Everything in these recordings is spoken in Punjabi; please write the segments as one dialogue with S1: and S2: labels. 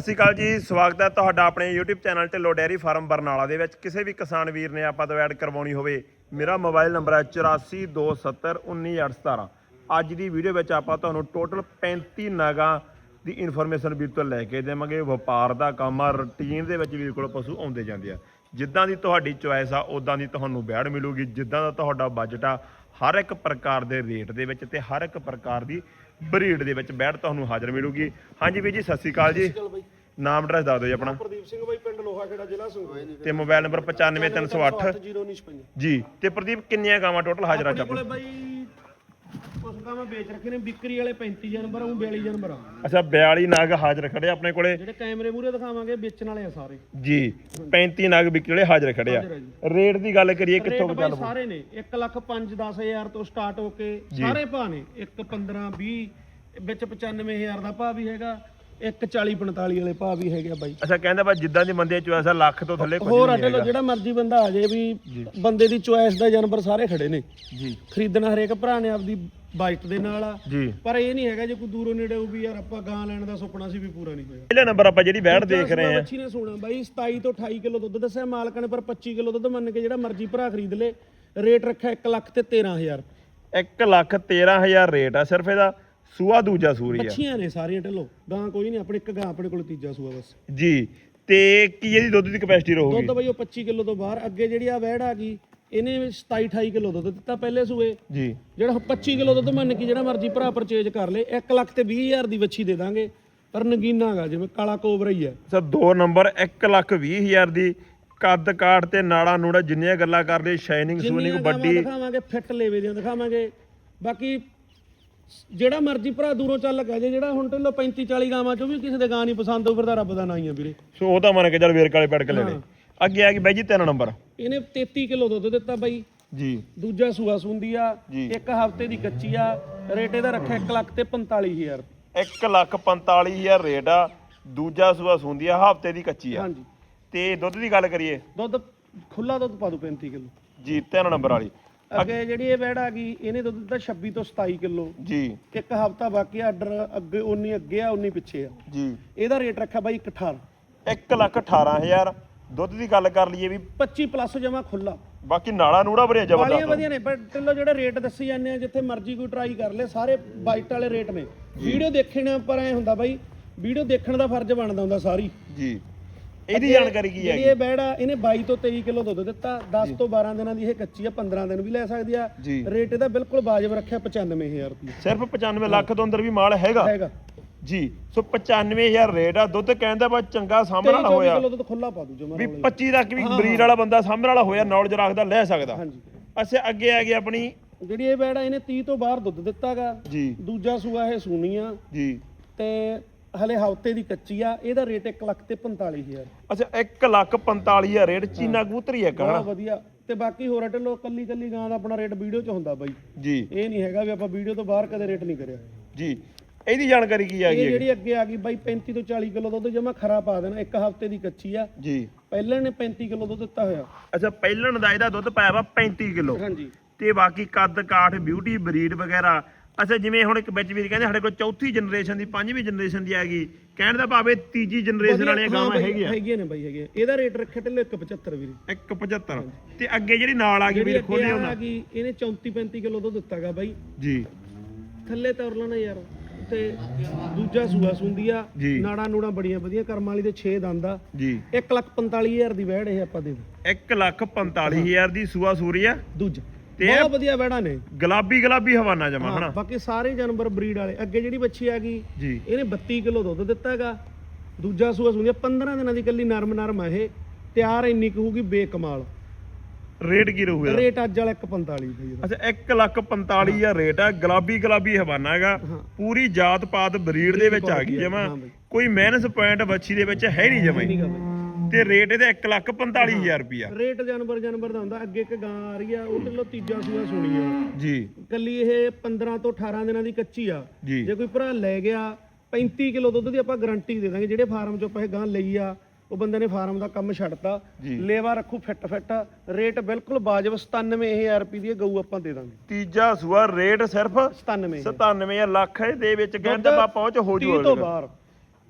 S1: ਸਤਿ ਸ਼੍ਰੀ ਅਕਾਲ ਜੀ, ਸਵਾਗਤ ਹੈ ਤੁਹਾਡਾ ਆਪਣੇ YouTube channel Dhillon dairy farm Barnala ਦੇ ਵਿੱਚ। ਕਿਸੇ ਵੀ ਕਿਸਾਨ ਵੀਰ ਨੇ ਆਪਾਂ ਤੋਂ ਐਡ ਕਰਵਾਉਣੀ ਹੋਵੇ, ਮੇਰਾ ਮੋਬਾਈਲ ਨੰਬਰ ਹੈ 8427191817 ਅੱਜ ਦੀ ਵੀਡੀਓ ਵਿੱਚ ਆਪਾਂ ਤੁਹਾਨੂੰ ਟੋਟਲ 35 ਨਾਗਾਂ ਦੀ ਇਨਫੋਰਮੇਸ਼ਨ ਵੀਰ ਤੋਂ ਲੈ ਕੇ ਦੇਵਾਂਗੇ। ਵਪਾਰ ਦਾ ਕੰਮ ਆ, ਰੂਟੀਨ ਦੇ ਵਿੱਚ ਵੀਰ ਕੋਲ ਪਸ਼ੂ ਆਉਂਦੇ ਜਾਂਦੇ ਆ। ਜਿੱਦਾਂ ਦੀ ਤੁਹਾਡੀ ਚੁਆਇਸ ਆ ਉਦਾਂ ਦੀ ਤੁਹਾਨੂੰ ਬੈੜ ਮਿਲੂਗੀ। ਜਿੱਦਾਂ ਦਾ ਤੁਹਾਡਾ ਬਜਟ ਆ, ਹਰ ਇੱਕ ਪ੍ਰਕਾਰ ਦੇ ਰੇਟ ਦੇ ਵਿੱਚ ਤੇ ਹਰ ਇੱਕ ਪ੍ਰਕਾਰ ਦੀ ਬਰੀਡ ਦੇ ਵਿੱਚ ਬੈੜ ਤੁਹਾਨੂੰ ਹਾਜ਼ਰ ਮਿਲੂਗੀ। ਹਾਂਜੀ ਵੀਰ ਜੀ ਸਤਿ ਸ਼੍ਰੀ ਅਕਾਲ ਜੀ। ਨਾਮ ਐਡਰੈਸ ਦੱਸ ਦਿਓ ਜੀ ਆਪਣਾ।
S2: ਪ੍ਰਦੀਪ ਸਿੰਘ ਬਾਈ ਪਿੰਡ ਲੋਹਾ ਖੇੜਾ ਜ਼ਿਲ੍ਹਾ ਸੰਗਰੂਰ।
S1: ਤੇ ਮੋਬਾਈਲ ਨੰਬਰ 95308
S2: 0955
S1: ਜੀ ਤੇ ਪ੍ਰਦੀਪ ਕਿੰਨੀਆਂ ਗਾਵਾਂ ਟੋਟਲ ਹਾਜ਼ਰ ਆ
S2: ਆਪਣੇ ਕੋਲੇ ਬਾਈ ਦਾ ਮੈਂ ਵੇਚ ਰੱਖੇ ਨੇ ਵਿਕਰੀ ਵਾਲੇ 35 ਜਨਵਰ ਉਹ 42 ਜਨਵਰ ਆ
S1: ਅੱਛਾ 42 ਨਾਗ ਹਾਜ਼ਰ ਖੜੇ ਆ ਆਪਣੇ ਕੋਲੇ
S2: ਜਿਹੜੇ ਕੈਮਰੇ ਮੂਰੇ ਦਿਖਾਵਾਂਗੇ ਵੇਚਣ ਵਾਲੇ ਆ ਸਾਰੇ
S1: ਜੀ 35 ਨਾਗ ਵਿਕਲੇ ਹਾਜ਼ਰ ਖੜੇ ਆ
S2: ਹਾਜ਼ਰ।
S1: ਰੇਟ ਦੀ ਗੱਲ ਕਰੀਏ
S2: ਰੇਟ
S1: ਕਿੱਥੋਂ
S2: ਬਾਈ
S1: ਚੱਲ?
S2: ਸਾਰੇ ਨੇ 1 ਲੱਖ 5 10000 ਤੋਂ ਸਟਾਰਟ ਹੋ ਕੇ। ਸਾਰੇ ਭਾਅ ਨੇ 1 15 20 ਵਿੱਚ 95000 ਦਾ ਭਾਅ ਵੀ ਹੈਗਾ 1 40 45 ਵਾਲੇ ਭਾਅ ਵੀ ਹੈਗੇ ਆ ਬਾਈ।
S1: ਅੱਛਾ ਕਹਿੰਦਾ ਬਾ ਜਿੱਦਾਂ ਦੀ ਬੰਦੇ ਚੋਇਸ ਆ ਲੱਖ ਤੋਂ ਥੱਲੇ ਕੁਝ
S2: ਹੋਰ
S1: ਨਹੀਂ
S2: ਅੱਡੇ ਲੋ
S1: ਹੈਗਾ।
S2: ਜਿਹੜਾ ਮਰਜ਼ੀ ਬੰਦਾ ਆ ਜਾਏ ਵੀ ਬੰਦੇ ਦੀ ਚੁਆਇਸ ਦਾ ਜਾਨਵਰ ਸਾਰੇ ਖੜੇ ਨੇ।
S1: ਜੀ।
S2: ਖਰੀਦਣਾ ਹਰੇਕ ਭਰਾ ਨੇ ਆਪਦੀ ਬਾਈਟ ਦੇ ਨਾਲ ਆ।
S1: ਜੀ।
S2: ਪਰ ਇਹ ਨਹੀਂ ਹੈਗਾ ਜੇ ਕੋਈ ਦੂਰੋਂ ਨੇੜੇ ਉਹ ਵੀ ਯਾਰ ਆਪਾਂ ਗਾਂ ਲੈਣ ਦਾ ਸੁਪਨਾ ਸੀ ਵੀ ਪੂਰਾ ਨਹੀਂ ਹੋਇਆ।
S1: ਪਹਿਲਾ ਨੰਬਰ ਆਪਾਂ ਜਿਹੜੀ ਬੈੜ ਦੇਖ ਰਹੇ ਆ
S2: ਬੱਚੀ ਨੇ ਸੋਣਾ ਬਾਈ 27 ਤੋਂ 28 ਕਿਲੋ ਦੁੱਧ ਦੱਸਿਆ ਮਾਲਕ ਨੇ ਪਰ 25 ਕਿਲੋ ਦੁੱਧ ਮੰਨ ਕੇ ਜਿਹੜਾ ਮਰਜ਼ੀ ਭਰਾ ਖਰੀਦ ਲੇ। ਰੇਟ ਰੱਖਿਆ 1 ਲੱਖ ਤੇ 13000
S1: 1 ਲੱਖ 13000 ਰੇਟ ਆ ਸਿਰਫ ਇਹਦਾ। ਸੂਆ ਦੂਜਾ ਸੂਰੀ ਆ।
S2: ਬੱਚੀਆਂ ਨੇ ਸਾਰੀਆਂ ਢਿੱਲੋ ਗਾਂ ਕੋਈ ਨਹੀਂ ਆਪਣੇ ਇੱਕ ਗਾਂ ਆਪਣੇ ਕੋਲ ਤੀਜਾ ਸੂਆ ਬਸ।
S1: ਜੀ ਤੇ ਕੀ ਇਹਦੀ ਦੁੱਧ ਦੀ ਕਪੈਸਿਟੀ ਰਹੂਗੀ?
S2: ਦੁੱਧ ਬਈ ਉਹ 25 ਕਿਲੋ ਤੋਂ ਬਾਹਰ ਅੱਗੇ ਜਿਹੜੀ ਆ ਵੈੜ ਆ ਗਈ ਇਹਨੇ 27 28 ਕਿਲੋ ਦੁੱਧ ਦਿੱਤਾ ਪਹਿਲੇ ਸੂਏ।
S1: ਜੀ।
S2: ਜਿਹੜਾ 25 ਕਿਲੋ ਦੁੱਧ ਮੰਨ ਕੇ ਜਿਹੜਾ ਮਰਜ਼ੀ ਭਰਾ ਪਰਚੇਜ ਕਰ ਲੇ 1 ਲੱਖ ਤੇ 20000 ਦੀ ਵੱਛੀ ਦੇ ਦਾਂਗੇ। ਪਰ ਨਗੀਨਾ ਗਾ ਜਿਵੇਂ ਕਾਲਾ ਕੋਬਰਾ ਹੀ ਹੈ
S1: ਸਰ ਦੋ ਨੰਬਰ 1 ਲੱਖ 20 ਹਜ਼ਾਰ ਦੀ ਕੱਦ ਕਾਠ ਤੇ ਨਾੜਾ ਨੂੜਾ ਜਿੰਨੀਆਂ ਗੱਲਾਂ ਕਰਦੇ ਸ਼ਾਈਨਿੰਗ ਸੂਨਿੰਗ ਵੱਡੀ
S2: ਦਿਖਾਵਾਂਗੇ ਫਿੱਟ ਲੇਵੇ ਦੀਆਂ ਦਿਖਾਵਾਂਗੇ। ਬਾਕੀ ਜਿਹੜਾ ਮਰਜ਼ੀ ਭਰਾ ਦੂਰੋਂ ਚੱਲ ਕੇ ਜੇ ਜਿਹੜਾ ਹੁਣ ਢਿੱਲੋਂ 35 40 ਗਾਵਾਂ ਚੋਂ ਵੀ ਕਿਸੇ ਦੇ ਗਾਂ ਨਹੀਂ ਪਸੰਦ ਹੋ ਫਿਰ ਤਾਂ ਰੱਬ ਦਾ ਨਾਂ ਹੀ ਆ ਵੀਰੇ।
S1: ਸੋ ਉਹ ਤਾਂ ਮੰਨ ਕੇ ਚੱਲ ਵੇਰਕ ਵਾਲੇ ਪੈੜ ਕੇ ਲੈ ਲੈ ਅੱਗੇ ਆ ਗਈ ਬਾਈ ਜੀ ਤਿੰਨ ਨੰਬਰ।
S2: ਇਹਨੇ 33 ਕਿਲੋ ਦੁੱਧ ਦਿੱਤਾ ਬਾਈ।
S1: ਜੀ।
S2: ਦੂਜਾ ਸੂਆ ਸੁੰਦੀ ਆ। ਇੱਕ ਹਫ਼ਤੇ ਦੀ ਕੱਚੀ ਆ ਰੇਟ ਇਹਦਾ ਰੱਖਿਆ 1 ਲੱਖ ਤੇ 45000
S1: 1 ਲੱਖ 45 ਹਜ਼ਾਰ ਰੇਟ ਆ ਦੂਜਾ ਸੂਆ ਸੁੰਦੀ ਆ ਹਫ਼ਤੇ ਦੀ ਕੱਚੀ ਆ।
S2: ਹਾਂਜੀ।
S1: ਤੇ ਦੁੱਧ ਦੀ ਗੱਲ ਕਰੀਏ।
S2: ਦੁੱਧ ਖੁੱਲਾ ਦੁੱਧ ਪਾ ਦੂ 35 ਕਿਲੋ।
S1: ਜੀ ਤਿੰਨ ਨੰਬਰ ਵਾਲੀ।
S2: ਅੱਗੇ ਜਿਹੜੀ ਇਹ ਵੈੜ ਆ ਗਈ ਇਹਨੇ ਦੁੱਧ ਦਿੱਤਾ 26 ਤੋਂ 27 ਕਿਲੋ।
S1: ਜੀ।
S2: ਇੱਕ ਹਫ਼ਤਾ ਬਾਕੀ ਆਰਡਰ ਅੱਗੇ 19 ਅੱਗੇ ਆ 19 ਪਿੱਛੇ ਆ।
S1: ਜੀ।
S2: ਇਹਦਾ ਰੇਟ ਰੱਖਿਆ ਬਾਈ 18
S1: 1 ਲੱਖ 18 ਹਜ਼ਾਰ। ਦੁੱਧ ਦੀ ਗੱਲ ਕਰ ਲਈਏ ਵੀ
S2: 25 ਪਲੱਸ ਜਮਾ ਖੁੱਲਾ
S1: ਬਾਕੀ ਨਾੜਾ ਨੂੜਾ
S2: ਵਾਲੀਆਂ
S1: ਜ਼ਬਰਦਸਤ
S2: ਵਧੀਆ ਨੇ ਪਰ ਢਿੱਲੋਂ ਜਿਹੜੇ ਰੇਟ ਦੱਸੀ ਜਾਂਦੇ ਆ ਜਿੱਥੇ ਮਰਜ਼ੀ ਕੋਈ ਟਰਾਈ ਕਰ ਲੇ ਸਾਰੇ ਬਾਈਟ ਵਾਲੇ ਰੇਟ ਨੇ। ਵੀਡੀਓ ਦੇਖਣ ਪਰ ਐ ਹੁੰਦਾ ਬਾਈ ਵੀਡੀਓ ਦੇਖਣ ਦਾ ਫਰਜ਼ ਬਣਦਾ ਹੁੰਦਾ ਸਾਰੀ।
S1: ਜੀ। ਇਹਦੀ ਜਾਣਕਾਰੀ ਕੀ
S2: ਜਿਹੜੀ
S1: ਹੈਗੀ?
S2: ਇਹ ਬੈੜ ਆ ਇਹਨੇ 22 ਤੋਂ 23 ਕਿਲੋ ਦੁੱਧ ਦਿੱਤਾ। 10 ਤੋਂ 12 ਦਿਨਾਂ ਦੀ ਇਹ ਕੱਚੀ ਆ 15 ਦਿਨ ਵੀ ਲੈ ਸਕਦੀ ਆ।
S1: ਜੀ।
S2: ਰੇਟ ਇਹਦਾ ਬਿਲਕੁਲ ਵਾਜਬ ਰੱਖਿਆ 95000 ਰੁਪਏ
S1: ਸਿਰਫ 95 ਲੱਖ ਤੋਂ ਅੰਦਰ ਵੀ ਮਾਲ ਹੈਗਾ।
S2: ਹੈਗਾ।
S1: ਜੀ ਸੋ 95000 ਰੇਟ ਆ। ਦੁੱਧ ਕਹਿੰਦਾ ਬਾ ਚੰਗਾ ਸਾਹਮਣ ਵਾਲਾ
S2: 23
S1: ਹੋਇਆ
S2: ਕਿਲੋ ਦੁੱਧ ਖੁੱਲਾ ਪਾ ਦੂ ਜਮਾ
S1: ਵੀ 25 ਤੱਕ ਵੀ ਬਰੀਡ ਵਾਲਾ ਬੰਦਾ ਸਾਹਮਣ ਵਾਲਾ ਹੋਇਆ ਨੌਲੇਜ ਰੱਖਦਾ ਲੈ ਸਕਦਾ।
S2: ਹਾਂਜੀ।
S1: ਅੱਛਾ ਅੱਗੇ ਆ ਗਈ ਆਪਣੀ।
S2: ਜਿਹੜੀ ਇਹ ਬੈੜ ਆ ਇਹਨੇ 30 ਤੋਂ ਬਾਹਰ ਦੁੱਧ ਦਿੱਤਾਗਾ।
S1: ਜੀ।
S2: ਦੂਜਾ ਸੂਆ ਇਹ ਸੂਨੀ ਆ।
S1: ਜੀ।
S2: ਤੇ ਹਲੇ ਹਫ਼ਤੇ ਦੀ ਕੱਚੀ ਆ ਇਹਦਾ ਰੇਟ 1 ਲੱਖ ਤੇ 45000
S1: ਅੱਛਾ 1 ਲੱਖ 45000 ਰੇਟ ਚੀਨਾ ਕਬੂਤਰੀ ਹੈ
S2: ਬਹੁਤ
S1: ਕਹਣਾ
S2: ਵਧੀਆ। ਤੇ ਬਾਕੀ ਹੋਰ ਢਿੱਲੋਂ ਕੱਲੀ ਕੱਲੀ ਗਾਂ ਦਾ ਆਪਣਾ ਰੇਟ ਵੀਡੀਓ 'ਚ ਹੁੰਦਾ ਬਾਈ।
S1: ਜੀ।
S2: ਇਹ ਨਹੀਂ ਹੈਗਾ ਵੀ ਆਪਾਂ ਵੀਡੀਓ ਤੋਂ ਬਾਹਰ ਕਦੇ ਰੇਟ ਨਹੀਂ ਕਰਿਆ।
S1: ਜੀ। ਇਹਦੀ ਜਾਣਕਾਰੀ ਕੀ ਆ
S2: ਇਹ
S1: ਗਈ
S2: ਜਿਹੜੀ ਅੱਗੇ ਆ ਗਈ ਬਾਈ 35 ਤੋਂ 40 ਕਿਲੋ ਦੁੱਧ ਜਮਾ ਖਰਾ ਪਾ ਦੇਣਾ ਇੱਕ ਹਫ਼ਤੇ ਦੀ ਕੱਚੀ ਆ।
S1: ਜੀ।
S2: ਪਹਿਲਾਂ ਨੇ 35 ਕਿਲੋ ਦੁੱਧ ਦਿੱਤਾ ਹੋਇਆ।
S1: ਅੱਛਾ ਪਹਿਲਣ ਦਾ ਇਹਦਾ ਦੁੱਧ ਪਾਇਆ ਵਾ 35 ਕਿਲੋ।
S2: ਹਾਂਜੀ।
S1: ਤੇ ਬਾਕੀ ਕੱਦ ਕਾਠ ਬਿਊਟੀ ਬਰੀਡ ਵਗੈਰਾ ਅੱਛਾ ਜਿਵੇਂ ਹੁਣ ਇੱਕ ਵਿੱਚ ਵੀ ਕਹਿੰਦੇ ਸਾਡੇ ਕੋਲ ਚੌਥੀ ਜਨਰੇਸ਼ਨ ਦੀ ਪੰਜਵੀਂ ਜਨਰੇਸ਼ਨ ਦੀ ਆ ਗਈ ਕਹਿਣ ਦਾ ਭਾਵੇਂ ਤੀਜੀ ਜਨਰੇਸ਼ਨ ਵਾਲੀਆਂ ਗਾਵਾਂ ਹੈਗੀਆਂ।
S2: ਹੈਗੀਆਂ ਨੇ ਬਾਈ ਹੈਗੇ ਇਹਦਾ ਰੇਟ ਰੱਖਿਆ ਢਿੱਲੋਂ 175 ਵੀਰੇ।
S1: 175 ਤੇ ਅੱਗੇ ਜਿਹੜੀ ਨਾਲ ਆ ਗਈ ਵੀਰ ਖੋਲੀ
S2: ਆ
S1: ਉਹਨਾਂ
S2: ਗਈ ਇਹਨੇ 34 35 ਕਿਲੋ ਦੁੱਧ ਦਿੱਤਾਗਾ ਬਾਈ।
S1: ਜੀ।
S2: ਥੱਲੇ ਤੁਰ ਲੈਣਾ ਯਾਰ। ਤੇ ਦੂਜਾ ਸੂਆ ਸੁੰਦੀ ਆ। ਨਾੜਾ ਨੂੜਾ ਬੜੀਆਂ ਵਧੀਆ ਕਰਮ ਵਾਲੀ ਦੇ 6 ਦੰਦ ਆ।
S1: ਜੀ।
S2: 1 ਲੱਖ 45000 ਦੀ ਵੈੜ ਇਹ ਆਪਾਂ ਦੇ ਦੇ।
S1: 1 ਲੱਖ 45000 ਦੀ ਸੂਆ ਸੂਰੀ ਆ।
S2: ਦੂਜਾ।
S1: ਤੇ
S2: ਬਹੁਤ ਵਧੀਆ ਵੈੜਾਂ ਨੇ।
S1: ਗੁਲਾਬੀ ਗੁਲਾਬੀ ਹਵਾਨਾ ਜਮਾ ਹਨਾ?
S2: ਬਾਕੀ ਸਾਰੇ ਜਾਨਵਰ ਬਰੀਡ ਵਾਲੇ। ਅੱਗੇ ਜਿਹੜੀ ਬੱਚੀ ਆ ਗਈ
S1: ਜੀ।
S2: ਇਹਨੇ 32 ਕਿਲੋ ਦੁੱਧ ਦਿੱਤਾ ਹੈਗਾ ਦੂਜਾ ਸੂਆ ਸੁੰਦੀ ਆ 15 ਦਿਨਾਂ ਦੀ ਕੱਲੀ ਨਰਮ ਨਰਮ ਆ ਇਹ। ਤਿਆਰ ਇੰਨੀ ਕੁ ਹੋਊਗੀ ਬੇਕਮਾਲ।
S1: ਰੇਟ ਕੀ ਰਹੂਗਾ?
S2: ਰੇਟ ਅੱਜ ਵਾਲਾ 145 ਬਈ
S1: ਅੱਛਾ 1 ਲੱਖ 45000 ਰੇਟ ਆ। ਗੁਲਾਬੀ ਗੁਲਾਬੀ ਹਵਾਨਾ ਹੈਗਾ। ਪੂਰੀ ਜਾਤ ਪਾਤ ਬਰੀਡ ਦੇ ਵਿੱਚ ਆ ਗਈ ਜਮਾ। ਕੋਈ ਮਾਈਨਸ ਪੁਆਇੰਟ ਬੱਚੀ ਦੇ ਵਿੱਚ ਹੈ ਨਹੀਂ ਜਮਾ ਤੇ ਰੇਟ ਇਹਦਾ 1 ਲੱਖ 45000 ਰੁਪਿਆ
S2: ਰੇਟ ਜਾਨਵਰ ਜਾਨਵਰ ਦਾ ਹੁੰਦਾ ਅੱਗੇ ਇੱਕ ਗਾਂ ਆ ਰਹੀ ਆ ਉਹ ਢਿੱਲੋਂ ਤੀਜਾ ਸੂਆ ਸੁਣੀ ਆ।
S1: ਜੀ।
S2: ਕੱਲੀ ਇਹ 15 ਤੋਂ 18 ਦਿਨਾਂ ਦੀ ਕੱਚੀ ਆ।
S1: ਜੀ।
S2: ਕੋਈ ਭਰਾ ਲੈ ਗਿਆ 35 ਕਿਲੋ ਦੁੱਧ ਦੀ ਆਪਾਂ ਗਾਰੰਟੀ ਦੇ ਦਾਂਗੇ ਜਿਹੜੇ ਫਾਰਮ ਚੋਂ ਆਪਾਂ ਇਹ ਗਾਂ ਲਈ ਆ ਉਹ ਬੰਦੇ ਨੇ ਫਾਰਮ ਦਾ ਕੰਮ ਛੱਡਤਾ। ਲੇਵਾ ਰੱਖੂ ਫਿੱਟ ਫਿੱਟ ਰੇਟ ਬਿਲਕੁਲ ਵਾਜਬ 97000 ਰੁਪਏ ਦੀ ਗਊ ਆਪਾਂ ਦੇ ਦਾਂਗੇ।
S1: ਤੀਜਾ ਸੂਆ ਰੇਟ ਸਿਰਫ
S2: 97
S1: 97000 ਲੱਖ ਦੇ ਵਿੱਚ ਬਾ ਪਹੁੰਚ ਹੋ
S2: 30 ਤੋਂ
S1: ਜੂਗਾ
S2: ਬਾਹਰ।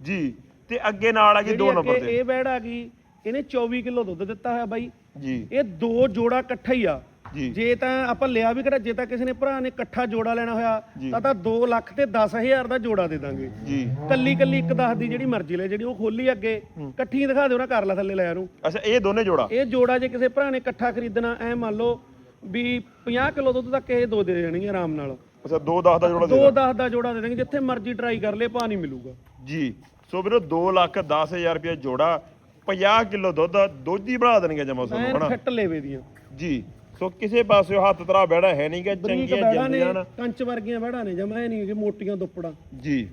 S1: ਜੀ। ਤੇ ਅੱਗੇ ਨਾਲ ਆ ਗਈ 2
S2: ਜਿਹੜੀ
S1: ਨੰਬਰ ਤੇ।
S2: ਇਹ ਬੈੜ ਆ ਗਈ ਇਹਨੇ 24 ਕਿਲੋ ਦੁੱਧ ਦਿੱਤਾ ਹੋਇਆ ਬਾਈ।
S1: ਜੀ।
S2: ਇਹ ਦੋ ਜੋੜਾ ਇਕੱਠਾ ਹੀ ਆ।
S1: ਜੀ।
S2: ਤਾਂ ਆਪਾਂ ਲਿਆ ਵੀ ਕਰਾ ਜੇ ਤਾਂ ਕਿਸੇ ਨੇ ਭਰਾ ਨੇ ਇਕੱਠਾ ਜੋੜਾ ਲੈਣਾ ਹੋਇਆ। ਤਾਂ ਤਾਂ 2 ਲੱਖ ਤੇ 10000 ਦਾ ਜੋੜਾ ਦੇ ਦਾਂਗੇ।
S1: ਜੀ।
S2: ਕੱਲੀ ਕੱਲੀ ਇੱਕ ਦਸ ਦੀ ਜਿਹੜੀ ਮਰਜ਼ੀ ਲੈ ਜਿਹੜੀ ਉਹ ਖੋਲੀ ਅੱਗੇ ਇਕੱਠੀ ਦਿਖਾ ਦਿਓ ਨਾ ਕਰ ਲੈ ਥੱਲੇ ਲਿਆ ਨੂੰ
S1: ਅੱਛਾ ਇਹ ਦੋਨੇ ਜੋੜਾ?
S2: ਇਹ ਜੋੜਾ ਜੇ ਕਿਸੇ ਭਰਾ ਨੇ ਇਕੱਠਾ ਖਰੀਦਣਾ ਐ ਮੰਨ ਲਓ ਵੀ 50 ਕਿਲੋ ਦੁੱਧ ਤੱਕ ਇਹ ਦੋ ਦੇ ਦੇਣਗੇ ਆਰਾਮ ਨਾਲ।
S1: ਅੱਛਾ 2 10 ਦਾ ਜੋੜਾ ਦੇ
S2: ਦੋ 10 ਦਾ ਜੋੜਾ ਦੇ ਦੇਣਗੇ ਜਿੱਥੇ ਮਰਜ਼ੀ ਟਰਾਈ ਕਰ ਲੇ ਪਾ ਨਹੀਂ ਮਿਲੂਗਾ।
S1: ਜੀ ਸੋ ਵੀਰੋ 2 ਲੱਖ 10000 ਰੁਪਏ ਜੋੜਾ 50 ਕਿਲੋ ਦੁੱਧ ਦੋਜੀ ਬਣਾ ਦੇਣਗੇ ਜਮਾ ਤੁਹਾਨੂੰ
S2: ਐਨ
S1: ਹਨਾ?
S2: ਫਿੱਟ ਲੇਵੇ ਦੀਆਂ
S1: ਜੀ ਸੋ ਕਿਸੇ ਪਾਸਿਓ ਹੱਥ ਤਰਾ ਬਹਿੜਾ ਹੈ ਨਹੀਂਗਾ
S2: ਬਰੀਕ
S1: ਚੰਗੀਆਂ
S2: ਬੈੜਾਂ ਨੇ
S1: ਜਾਂਦੀਆਂ
S2: ਕੰਚ ਵਰਗੀਆਂ ਬੈੜਾਂ ਨੇ ਜਮਾ ਨਹੀਂ ਕਿ ਮੋਟੀਆਂ ਦੁੱਪੜਾਂ।
S1: ਜੀ।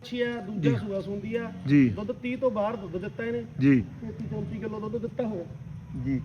S2: ਅੱਛੀ ਆ ਦੂਜਾ ਸੂਆ ਸੁੰਦੀ ਆ।
S1: ਜੀ।
S2: ਦੁੱਧ 30 ਤੋਂ ਬਾਹਰ ਦੁੱਧ ਦਿੱਤਾ ਇਹਨੇ।
S1: ਜੀ।
S2: 33 34 ਕਿਲੋ ਦੁੱਧ ਦਿੱਤਾ ਹੋਇਆ।
S1: ਜੀ।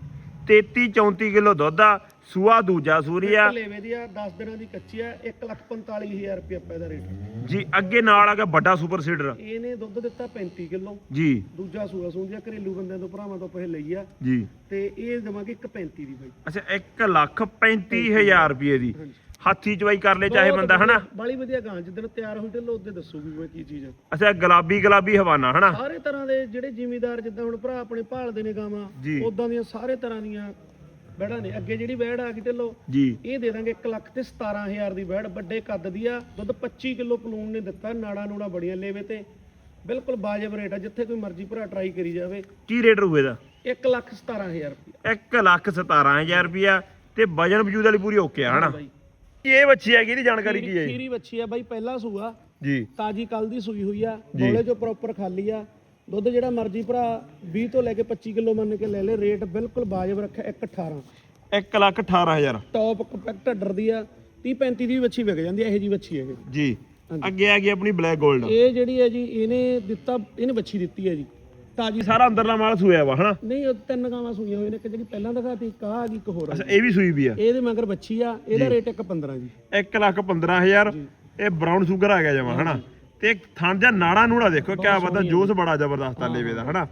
S1: 33 34 ਕਿਲੋ ਦੁੱਧ ਆ ਸੂਆ ਦੂਜਾ ਸੂਰੀ ਆ
S2: ਲੇਵੇ ਦੀ ਆ 10 ਦਿਨਾਂ ਦੀ ਕੱਚੀ ਆ 145000 ਰੁਪਏ ਆਪਾਂ ਇਹਦਾ ਰੇਟ
S1: ਜੀ ਅੱਗੇ ਨਾਲ ਆ ਗਿਆ ਵੱਡਾ ਸੁਪਰ ਸੀਡਰ।
S2: ਇਹਨੇ ਦੁੱਧ ਦਿੱਤਾ 35 ਕਿਲੋ।
S1: ਜੀ।
S2: ਦੂਜਾ ਸੂਆ ਸੁੰਦੀ ਆ ਘਰੇਲੂ ਬੰਦਿਆਂ ਤੋਂ ਭਰਾਵਾਂ ਤੋਂ ਪੈਸੇ ਲਈ ਆ।
S1: ਜੀ।
S2: ਤੇ ਇਹ ਦੇਵਾਂਗੇ 135 ਦੀ ਬਾਈ।
S1: ਅੱਛਾ 1 ਲੱਖ 35000 ਰੁਪਏ ਦੀ। ਹੱਥੀ ਚਵਾਈ ਕਰ ਲੇ ਚਾਹੇ ਬੰਦਾ ਹਨਾ?
S2: ਬਾਲੀ ਵਧੀਆ ਗਾਂ ਜਿੱਦਣ ਤਿਆਰ ਹੋਈ ਤੇ ਲੋਦੇ ਦੱਸੂਗੀ ਕੋਈ ਕੀ ਚੀਜ਼। ਆ
S1: ਅੱਛਾ ਗੁਲਾਬੀ ਗੁਲਾਬੀ ਹਵਾਨਾ ਹਨਾ?
S2: ਸਾਰੇ ਤਰ੍ਹਾਂ ਦੇ ਜਿਹੜੇ ਜ਼ਿਮੀਦਾਰ ਜਿੱਦਾਂ ਹੁਣ ਭਰਾ ਆਪਣੇ ਭਾਲਦੇ ਨੇ ਗਾਵਾਂ। ਉਦਾਂ ਦੀਆਂ ਸਾਰੇ ਤਰ੍ਹਾਂ ਦੀਆਂ ਬੈੜਾਂ ਨੇ। ਅੱਗੇ ਜਿਹੜੀ ਬੈੜ ਆ ਢਿੱਲੋਂ
S1: ਜੀ।
S2: ਇਹ ਦੇ ਦਾਂਗੇ 1 ਲੱਖ ਤੇ 17000 ਦੀ ਬੈੜ ਵੱਡੇ ਕੱਦ ਦੀ ਆ। ਦੁੱਧ 25 ਕਿਲੋ ਪਲੂਣ ਨੇ ਦਿੱਤਾ ਨਾੜਾ ਨੂੜਾ ਬੜੀਆਂ ਲੇਵੇ ਤੇ। ਬਿਲਕੁਲ ਬਾਜਬ ਰੇਟ ਆ ਜਿੱਥੇ ਕੋਈ ਮਰਜ਼ੀ ਭਰਾ ਟਰਾਈ ਕਰੀ ਜਾਵੇ।
S1: ਕੀ ਰੇਟ ਰਹੂ ਇਹਦਾ
S2: 1 ਲੱਖ 17000 ਰੁਪਏ
S1: 1 ਲੱਖ 17000 ਰੁਪਿਆ ਤੇ ਵਜਨ ਵਜੂਦ ਵਾਲੀ ਪੂਰੀ ਓਕੇ ਆ ਹਨਾ? ਇਹ ਬੱਚੀ ਹੈਗੀ ਇਹਦੀ ਜਾਣਕਾਰੀ ਕੀ ਹੈ ਜੀ?
S2: ਖੀਰੀ ਬੱਚੀ ਆ ਬਾਈ ਪਹਿਲਾ ਸੂਆ।
S1: ਜੀ।
S2: ਤਾਜੀ ਕੱਲ ਦੀ ਸੂਈ ਹੋਈ ਆ
S1: ਜੀ।
S2: ਬੋਲੇ ਚੋਂ ਪ੍ਰੋਪਰ ਖਾਲੀ ਆ। ਦੁੱਧ ਜਿਹੜਾ ਮਰਜ਼ੀ ਭਰਾ 20 ਤੋਂ ਲੈ ਕੇ 25 ਕਿਲੋ ਮੰਨ ਕੇ ਲੈ ਲੈ ਰੇਟ ਬਿਲਕੁਲ ਬਾਜਬ ਰੱਖਿਆ 118
S1: 1 ਲੱਖ 18000
S2: ਟੌਪ ਕੰਪੈਕਟ ਅੱਡਰ ਦੀ ਆ 30 35 ਦੀ ਵੀ ਬੱਚੀ ਵਿਕ ਜਾਂਦੀ ਆ ਇਹੋ ਜੀ ਬੱਚੀ ਹੈ
S1: ਜੀ। ਅੱਗੇ ਆ ਗਈ ਆਪਣੀ ਬਲੈਕ 골ਡ
S2: ਇਹ ਜਿਹੜੀ ਹੈ ਜੀ ਇਹਨੇ ਦਿੱਤਾ ਇਹਨੇ ਬੱਚੀ ਦਿੱਤੀ ਹੈ ਜੀ। ਤਾਜੀ
S1: ਸਾਰਾ ਅੰਦਰਲਾ ਮਾਲ ਸੂਇਆ ਵਾ ਹਨਾ?
S2: ਨਹੀਂ ਉਹ ਤਿੰਨ ਗਾਵਾਂ ਸੂਈਆਂ ਹੋਈਆਂ ਨੇ ਇੱਕ ਜਿਹੜੀ ਪਹਿਲਾਂ ਦਿਖਾਤੀ ਇੱਕ ਆਹ ਆ ਗਈ ਇੱਕ ਹੋਰ ਆ
S1: ਅੱਛਾ ਇਹ ਵੀ ਸੂਈ ਵੀ ਆ?
S2: ਇਹਦੇ ਮਗਰ ਬੱਚੀ ਆ ਇਹਦਾ ਰੇਟ 115 ਜੀ।
S1: 1 ਲੱਖ 15000 ਇਹ ਬਰਾਊਨ ਸ਼ੂਗਰ ਆ ਗਿਆ ਜਮਾ ਹਨਾ? ਤੇ ਥਣ ਜਾਂ ਨਾੜਾ ਨੂੜਾ ਦੇਖੋ ਕਿਆ ਪਤਾ ਜੋਸ ਬੜਾ ਜ਼ਬਰਦਸਤ ਆ ਲੇਵੇ ਦਾ ਹਨਾ?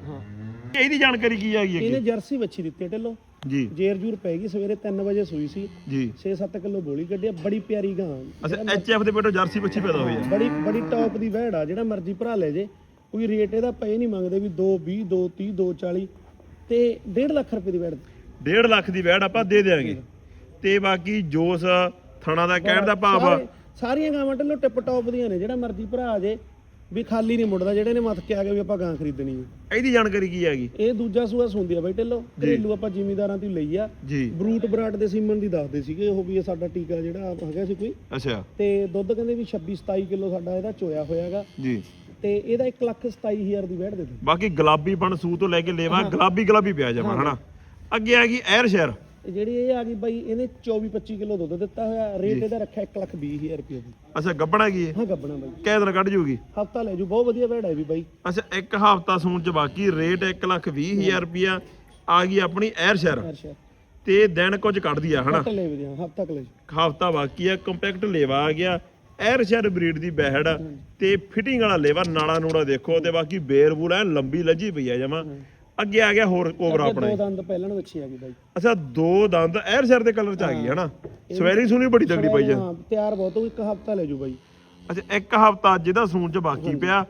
S1: ਇਹਦੀ ਜਾਣਕਾਰੀ ਕੀ ਹੈਗੀ
S2: ਇਹਨੇ
S1: ਅੱਗੇ?
S2: ਜਰਸੀ ਬੱਚੀ ਦਿੱਤੀ ਹੈ ਢਿੱਲੋਂ।
S1: ਜੀ।
S2: ਜੇਰ ਜੂਰ ਪੈ ਗਈ ਸਵੇਰੇ 3 ਵਜੇ ਸੂਈ ਸੀ।
S1: ਜੀ।
S2: 6-7 ਕਿਲੋ ਬੋਲੀ ਕੱਢਿਆ ਬੜੀ ਪਿਆਰੀ ਗਾਂ।
S1: ਅੱਛਾ ਐਚਐਫ ਦੇ ਪੇਟੋਂ ਜਰਸੀ ਬੱਚੀ ਪੈਦਾ ਹੋਈ ਆ।
S2: ਬੜੀ ਬੜੀ ਟੌਪ ਦੀ ਵਹਿੜ ਆ ਜਿਹੜਾ ਮਰਜ਼ੀ ਭਰਾ ਲੈ ਜੇ। ਕੋਈ ਰੇਟ ਇਹਦਾ ਪਏ ਨਹੀਂ ਮੰਗਦੇ ਵੀ 2 20 2 30 2 40 ਤੇ 1.5 ਲੱਖ ਰੁਪਏ ਦੀ ਵਹਿੜ
S1: 1.5 ਲੱਖ ਦੀ ਵੈੜ ਆਪਾਂ ਦੇ ਦੇਾਂਗੇ ਤੇ ਬਾਕੀ ਜੋਸ ਥਣਾ ਦਾ ਕਹਿਣ ਦਾ ਭਾਵ
S2: ਸਾਰੇ- ਸਾਰੀਆਂ ਗਾਵਾਂ ਢਿੱਲੋਂ ਟਿਪ ਟੌਪ ਦੀਆਂ ਨੇ ਜਿਹੜਾ ਮਰਜ਼ੀ ਭਰਾ ਆ ਜੇ ਵੀ ਖਾਲੀ ਨਹੀਂ ਮੁੜਦਾ ਜਿਹੜੇ ਨੇ ਮੱਥ ਕੇ ਆ ਗਏ ਵੀ ਆਪਾਂ ਗਾਂ ਖਰੀਦਣੀ ਹੈ
S1: ਇਹਦੀ ਜਾਣਕਾਰੀ ਕੀ ਹੈਗੀ?
S2: ਇਹ ਦੂਜਾ ਸੂਆ ਸੁੰਦੀ ਆ ਬਾਈ ਢਿੱਲੋਂ। ਘਰੇਲੂ ਆਪਾਂ ਜ਼ਿਮੀਦਾਰਾਂ ਤੋਂ ਲਈ ਆ।
S1: ਜੀ।
S2: ਬਰੂਟ ਬਰਾਟ ਦੇ ਸੀਮਨ ਦੀ ਦੱਸਦੇ ਸੀਗੇ ਉਹ ਵੀ ਇਹ ਸਾਡਾ ਟੀਕਾ ਜਿਹੜਾ ਹੈਗਾ ਸੀ ਕੋਈ।
S1: ਅੱਛਾ।
S2: ਤੇ ਦੁੱਧ ਕਹਿੰਦੇ ਵੀ 26 27 ਕਿਲੋ ਸਾਡਾ ਇਹਦਾ ਚੋਇਆ ਹੋਇਆਗਾ।
S1: ਜੀ।
S2: ਤੇ ਇਹਦਾ 1 ਲੱਖ 27000 ਦੀ ਵਹਿੜ ਦੇ ਦੇ
S1: ਬਾਕੀ ਗੁਲਾਬੀ ਬਣ ਸੂ ਤੋਂ ਲੈ ਕੇ ਲੇਵਾ ਗੁਲਾਬੀ ਗੁਲਾਬੀ ਪਿਆ ਜਾਵਾ ਹਨਾ? ਅੱਗੇ ਆ ਗਈ ਐਰ ਸ਼ਹਿਰ।
S2: ਜਿਹੜੀ ਇਹ ਆ ਗਈ ਬਾਈ ਇਹਨੇ 24 25 ਕਿਲੋ ਦੁੱਧ ਦਿੱਤਾ ਹੋਇਆ ਰੇਟ ਇਹਦਾ ਰੱਖਿਆ 1 ਲੱਖ 20000 ਰੁਪਏ ਦੀ।
S1: ਅੱਛਾ ਗੱਬਣਾ ਕੀ ਹੈ
S2: ਹਾਂ ਗੱਬਣਾ ਬਾਈ।
S1: ਕਿਹ ਦਿਨ ਕੱਢ ਜੂਗੀ।
S2: ਹਫਤਾ ਲੈ ਜੂ ਬਹੁਤ ਵਧੀਆ ਵਹਿੜ ਹੈ ਵੀ ਬਾਈ।
S1: ਅੱਛਾ ਇੱਕ ਹਫ਼ਤਾ ਸੂਣ ਚ ਬਾਕੀ ਰੇਟ 1 ਲੱਖ 20000 ਰੁਪਿਆ ਆ ਗਈ ਆਪਣੀ ਐਰ ਸ਼ਹਿਰ। ਤੇ ਦਿਨ ਕੁਝ ਕੱਢਦੀ ਆ ਹਨਾ?
S2: ਕੱਟ ਲੈ ਵੀ ਹਫਤਾ ਕ ਲੈ ਜੂ।
S1: ਹਫ਼ਤਾ ਬਾਕੀ ਆ ਕੰਪੈਕਟ ਲੇਵਾ ਆ ਗਿਆ। ਐਰ ਸ਼ਹਿਰ ਬਰੀਡ ਦੀ ਬਹਿੜ ਤੇ ਫਿਟਿੰਗ ਵਾਲਾ ਲੇਵਾ ਨਾੜਾ ਨੂੜਾ ਦੇਖੋ ਤੇ ਬਾਕੀ ਬੇਰ ਬੂਰ ਐ ਲੰਬੀ ਲੱਜੀ ਪਈ ਆ ਜਮਾ। ਅੱਗੇ ਆ ਗਿਆ ਹੋਰ ਕੋਬਰਾ ਆਪਣਾ
S2: ਦੋ। ਦੰਦ ਪਹਿਲਾਂ ਨੂੰ ਵੱਛੀ ਆ ਗਈ ਬਾਈ।
S1: ਅੱਛਾ ਦੋ ਦੰਦ ਐਰ ਸ਼ਹਿਰ ਦੇ ਕਲਰ ਚ ਆ ਗਈ ਹਨਾ? ਸਵੈਲਿੰਗ ਸੁਣੀ ਬੜੀ ਤਗੜੀ ਪਈ ਆ।
S2: ਹਾਂ ਤਿਆਰ ਬਹੁਤ ਹੋ ਇੱਕ ਹਫਤਾ ਲੈ ਜੂ ਬਾਈ।
S1: ਅੱਛਾ ਇੱਕ ਹਫ਼ਤਾ ਜਿਹਦਾ ਸੂਣ ਚ ਬਾਕੀ ਪਿਆ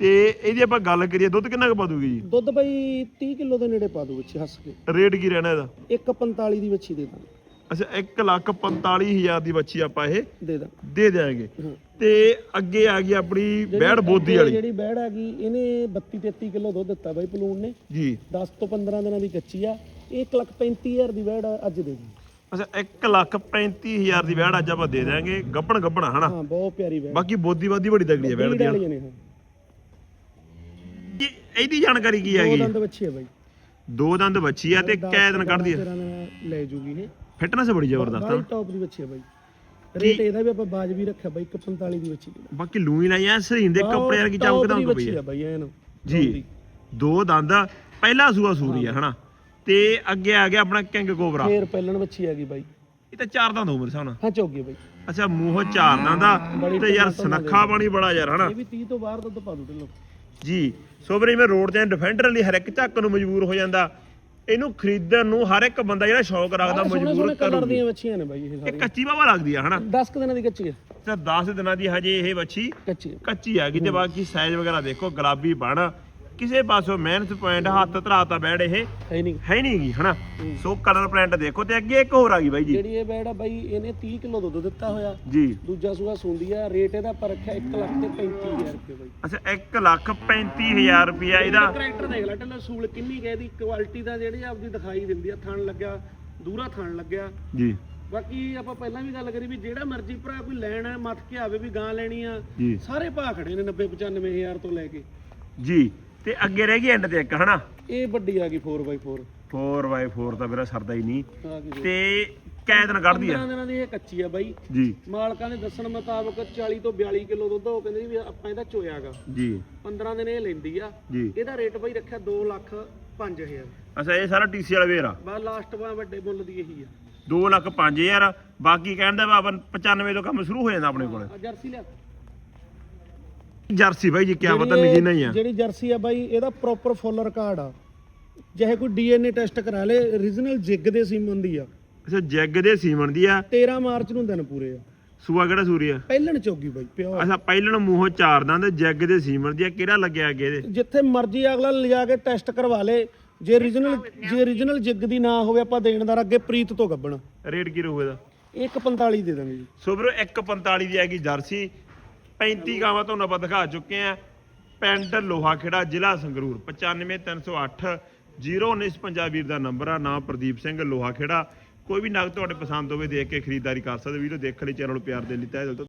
S1: ਤੇ ਇਹਦੀ ਆਪਾਂ ਗੱਲ ਕਰੀਏ ਦੁੱਧ ਕਿੰਨਾ ਕੁ ਪਾ ਦੂਗੀ ਜੀ?
S2: ਦੁੱਧ ਬਾਈ 30 ਕਿਲੋ ਦੇ ਨੇੜੇ ਪਾ ਦੂ ਹੱਸ ਕੇ।
S1: ਰੇਟ ਕੀ ਰਹਿਣਾ ਇਹਦਾ?
S2: 145 ਦੀ ਵੱਛੀ ਦੇ ਦਾਂ
S1: ਅੱਛਾ 1 ਲੱਖ 45000 ਦੀ ਬੱਚੀ ਆਪਾਂ ਇਹ
S2: ਦੇ ਦਾਂ।
S1: ਦੇ ਦਿਆਂਗੇ।
S2: ਹਾਂ।
S1: ਤੇ ਅੱਗੇ ਆ ਗਈ ਆਪਣੀ ਬੈੜ ਬੋਦੀ ਵਾਲੀ।
S2: ਜਿਹੜੀ ਬੈੜ ਆ ਗਈ ਇਹਨੇ 32 33 ਕਿਲੋ ਦੁੱਧ ਦਿੱਤਾ ਬਾਈ ਪਲੂਣ ਨੇ।
S1: ਜੀ।
S2: 10 ਤੋਂ 15 ਦਿਨਾਂ ਦੀ ਕੱਚੀ ਆ। ਇਹ 1 ਲੱਖ 35000 ਦੀ ਬੈੜ ਅੱਜ ਦੇ ਦੀ
S1: ਅੱਛਾ 1 ਲੱਖ 35000 ਦੀ ਬੈੜ ਅੱਜ ਆਪਾਂ ਦੇ ਦਿਆਂਗੇ। ਗੱਪਣ ਗੱਪਣਾ ਹਨਾ?
S2: ਹਾਂ ਬਹੁਤ ਪਿਆਰੀ ਬੈੜ।
S1: ਬਾਕੀ ਬੋਦੀ ਬਾਦੀ ਬੜੀ ਤਗੜੀ ਹੈ ਬੈੜ ਦੀ
S2: ਹਾਂ
S1: ਇਹਦੀ ਜਾਣਕਾਰੀ ਕੀ
S2: ਦੋ
S1: ਹੈਗੀ?
S2: ਦੰਦ ਆ ਬਾਈ।
S1: ਦੋ ਦੰਦ ਬੱਚੀ ਆ ਤੇ ਕੈ ਦਿਨ ਕੱਢਦੀ ਆ।
S2: ਤੇਰਾ ਲੈ ਜੂਗੀ ਇਹ।
S1: ਫਿਟਨੈਸ ਬੜੀ ਜ਼ਬਰਦਸਤ
S2: ਬਾਈ
S1: ਆ।
S2: ਟੌਪ ਦੀ ਵੱਛੀ ਆ ਬਾਈ। ਰੇਟ ਇਹਦਾ ਵੀ ਆਪਾਂ ਬਾਜ ਵੀ ਰੱਖਿਆ ਬਾਈ 145 ਦੀ ਦੀ
S1: ਬਾਕੀ ਲੂਈ ਲਾਈ ਐ ਸਰੀਨ ਦੇ ਕੱਪੜੇ ਵਰਗੀ ਚਮਕਦਾ ਹੁੰਦਾ ਪਈ
S2: ਵੱਛੀ
S1: ਆ।
S2: ਆ ਬਾਈ ਐਨ।
S1: ਜੀ ਦੋ। ਦੰਦ ਪਹਿਲਾ ਸੂਆ ਸੂਰੀ ਆ ਹਨਾ। ਤੇ ਅੱਗੇ ਆ ਗਿਆ ਆਪਣਾ ਕਿੰਗ ਕੋਬਰਾ।
S2: ਫੇਰ ਪਹਿਲਣ ਵੱਛੀ ਆ ਗਈ ਬਾਈ।
S1: ਇਹ ਤਾਂ ਚਾਰ ਦੰਦ ਉਮਰ ਸਾਹਮਣਾ
S2: ਹਾਂ ਚੌਗੀ ਬਾਈ।
S1: ਅੱਛਾ ਮੂੰਹ ਚਾਰ ਦੰਦਾ ਤੇ ਯਾਰ
S2: ਨਾਲ
S1: ਸਨੱਖਾ ਪਾਣੀ ਬੜਾ ਯਾਰ ਹਨਾ।
S2: ਇਹ ਵੀ 30 ਤੋਂ ਬਾਹਰ ਦੁੱਧ ਪਾ ਦੂ ਢਿੱਲੋਂ।
S1: ਜੀ ਸੋ ਵੀਰੇ ਮੈਂ ਰੋਡ ਤੇ ਡਿਫੈਂਡਰ ਲਈ ਹਰ ਇੱਕ ਝੱਕ ਨੂੰ ਮਜਬੂਰ ਹੋ ਜਾਂਦਾ। ਇਹਨੂੰ ਖਰੀਦਣ ਨੂੰ ਹਰ ਇੱਕ ਬੰਦਾ ਜਿਹੜਾ ਸ਼ੌਕ ਰੱਖਦਾ ਮਜਬੂਰ
S2: ਕਲਰ
S1: ਕਰੂਗੀ।
S2: ਦੀਆਂ ਨੇ ਬਾਈ ਇਹ
S1: ਇਹ
S2: ਸਾਰੀਆਂ।
S1: ਕੱਚੀ ਬਾਬਾ ਲੱਗਦੀ ਆ ਹਨਾ?
S2: 10 ਕੁ ਦਿਨਾਂ ਦੀ ਕੱਚੀ ਹੈ।
S1: ਤੇ 10 ਦਿਨਾਂ ਦੀ ਹਜੇ ਇਹ ਵੱਛੀ
S2: ਕੱਚੀ ਹੈ।
S1: ਕੱਚੀ ਹੈਗੀ ਤੇ ਬਾਕੀ ਸਾਈਜ਼ ਵਗੈਰਾ ਦੇਖੋ ਗੁਲਾਬੀ ਬਣ ਕਿਸੇ ਪਾਸੋਂ ਮਿਹਨਤ ਪੁਆਇੰਟ ਹੱਥ ਧਰਾਤਾ ਬੈੜ ਇਹ।
S2: ਹੈ ਨਹੀਂ
S1: ਹੈ ਨਹੀਂਗੀ ਹਨਾ? ਸੋ ਕਲਰ ਪ੍ਰਿੰਟ ਦੇਖੋ ਤੇ ਅੱਗੇ ਇੱਕ ਹੋਰ ਆ ਗਈ ਬਾਈ ਜੀ।
S2: ਜਿਹੜੀ ਇਹ ਬੈੜ ਆ ਬਾਈ ਇਹਨੇ 30 ਕਿਲੋ ਦੁੱਧ ਦਿੱਤਾ ਹੋਇਆ।
S1: ਜੀ।
S2: ਦੂਜਾ ਸੂਆ ਸੁੰਦੀ ਆ ਰੇਟ ਇਹਦਾ ਪਰ ਰੱਖਿਆ 1 ਲੱਖ ਤੇ 35000 ਰੁਪਏ ਬਾਈ।
S1: ਅੱਛਾ 1 ਲੱਖ 35000 ਰੁਪਿਆ ਇਹਦਾ।
S2: ਕਰੈਕਟਰ ਦੇਖ ਲੈ ਟੱਲਾ ਸੂਲ ਕਿੰਨੀ ਕੁ ਹੈ ਇਹਦੀ। ਕੁਆਲਿਟੀ ਦਾ ਜਿਹੜੀ ਆਪਦੀ ਦਿਖਾਈ ਦਿੰਦੀ ਆ ਥਣ ਲੱਗਿਆ ਦੂਰਾ ਥਣ ਲੱਗਿਆ।
S1: ਜੀ।
S2: ਬਾਕੀ ਆਪਾਂ ਪਹਿਲਾਂ ਵੀ ਗੱਲ ਕਰੀ ਵੀ ਜਿਹੜਾ ਮਰਜ਼ੀ ਭਰਾ ਕੋਈ ਲੈਣਾ ਹੈ, ਮੱਥ ਕੇ ਆਵੇ ਵੀ ਗਾਂ ਲੈਣੀ ਆ ਸਾਰੇ ਭਾ ਖੜੇ ਨੇ 90 95000 ਤੋਂ ਲੈ ਕੇ।
S1: ਜੀ। ਤੇ ਅੱਗੇ ਰਹਿ ਗਈ ਐਂਡ ਤੇ ਇੱਕ ਹਨਾ?
S2: ਇਹ ਵੱਡੀ ਆ ਗਈ 4x4
S1: 4x4 ਤਾਂ ਵੀਰਾ ਸਰਦਾ ਹੀ ਨਹੀਂ।
S2: ਆ ਗਈ
S1: ਤੇ ਕੈ ਦਿਨ ਕੱਢਦੀ ਆ।
S2: 15 ਦਿਨਾਂ ਦੀ ਇਹ ਕੱਚੀ ਆ ਬਾਈ।
S1: ਜੀ।
S2: ਮਾਲਕਾਂ ਦੇ ਦੱਸਣ ਮੁਤਾਬਕ 40 ਤੋਂ 42 ਕਿਲੋ ਦੁੱਧ ਉਹ ਕਹਿੰਦੇ ਵੀ ਆਪਾਂ ਇਹਦਾ ਚੋਇਆਗਾ।
S1: ਜੀ।
S2: 15 ਦਿਨ ਇਹ ਲੈਂਦੀ ਆ। ਇਹਦਾ ਰੇਟ ਬਾਈ ਰੱਖਿਆ 2 ਲੱਖ 5000
S1: ਅੱਛਾ ਇਹ ਸਾਰਾ ਟੀਸੀ ਵਾਲਾ ਵੇਰ ਆ।
S2: ਬਸ ਲਾਸਟ ਵਾ ਵੱਡੇ ਮੁੱਲ ਦੀ ਇਹੀ ਆ।
S1: 2 ਲੱਖ 5000 ਬਾਕੀ ਕਹਿੰਦਾ ਬਾਬਾ 95 ਤੋਂ ਕੰਮ ਸ਼ੁਰੂ ਹੋ ਜਾਂਦਾ ਆਪਣੇ ਕੋਲ।
S2: ਜਰਸੀ ਲਿਆ।
S1: ਜਰਸੀ ਬਾਈ ਜੀ ਕਿਆ ਪਤਾ
S2: ਜਿਹੜੀ ਇਹ-
S1: ਨਗੀ ਨਹੀਂ ਆ।
S2: ਜਿਹੜੀ ਜਰਸੀ ਆ ਬਾਈ ਇਹਦਾ ਪ੍ਰੋਪਰ ਫੁੱਲ ਰਿਕਾਰਡ ਆ। ਜਿਹੇ ਕੋਈ ਡੀਐਨਏ ਟੈਸਟ ਕਰਾ ਲੇ origignal ਜਿੱਗ ਦੇ ਸੀਮਨ ਦੀ ਆ।
S1: ਅੱਛਾ ਜੈਗ ਦੇ ਸੀਮਨ ਦੀ ਆ।
S2: 13 ਮਾਰਚ ਨੂੰ ਦਿਨ ਪੂਰੇ ਆ।
S1: ਸੂਆ ਕਿਹੜਾ ਸੂਰੀ ਆ?
S2: ਪਹਿਲਣ ਚੋਗੀ ਬਾਈ ਪਿਓ
S1: ਅੱਛਾ ਪਹਿਲਣ ਮੂੰਹੋਂ ਚਾਰ ਦੰਦ ਜੈਗ ਦੇ ਸੀਮਨ ਦੀ ਆ। ਕਿਹੜਾ ਲੱਗਿਆ ਅੱਗੇ ਇਹਦੇ?
S2: ਜਿੱਥੇ ਮਰਜ਼ੀ ਅਗਲਾ ਲਿਜਾ ਕੇ ਟੈਸਟ ਕਰਵਾ ਲੇ ਜੇ origignal ਜੇ origignal ਜਿੱਗ ਦੀ ਨਾ ਹੋਵੇ ਆਪਾਂ ਦੇਣਦਾਰ ਅੱਗੇ ਪ੍ਰੀਤ ਤੋਂ ਗੱਬਣ।
S1: ਰੇਟ ਕੀ ਰਹੂ ਇਹਦਾ?
S2: 145 ਦੇ ਦਾਂਗੇ ਜੀ।
S1: ਸੋ ਵੀਰੋ 145 ਦੀ ਹੈਗੀ ਜਰਸੀ। 35 ਗਾਵਾਂ ਤੁਹਾਨੂੰ ਆਪਾਂ ਦਿਖਾ ਚੁੱਕੇ ਆ ਪਿੰਡ ਲੋਹਾਖੇੜਾ, ਜ਼ਿਲ੍ਹਾ ਸੰਗਰੂਰ 95308 01955 ਵੀਰ ਦਾ ਨੰਬਰ ਆ, ਨਾਮ ਪ੍ਰਦੀਪ ਸਿੰਘ ਲੋਹਾ ਖੇੜਾ ਕੋਈ ਵੀ ਨਗ ਤੁਹਾਡੇ ਪਸੰਦ ਹੋਵੇ, ਦੇਖ ਕੇ ਖਰੀਦਦਾਰੀ ਕਰ ਸਕਦੇ ਵੀਡੀਓ ਦੇਖਣ ਲਈ ਚੈਨਲ ਨੂੰ ਪਿਆਰ ਦੇ ਲਈ ਤਹਿ ਦਿਲ ਤੋਂ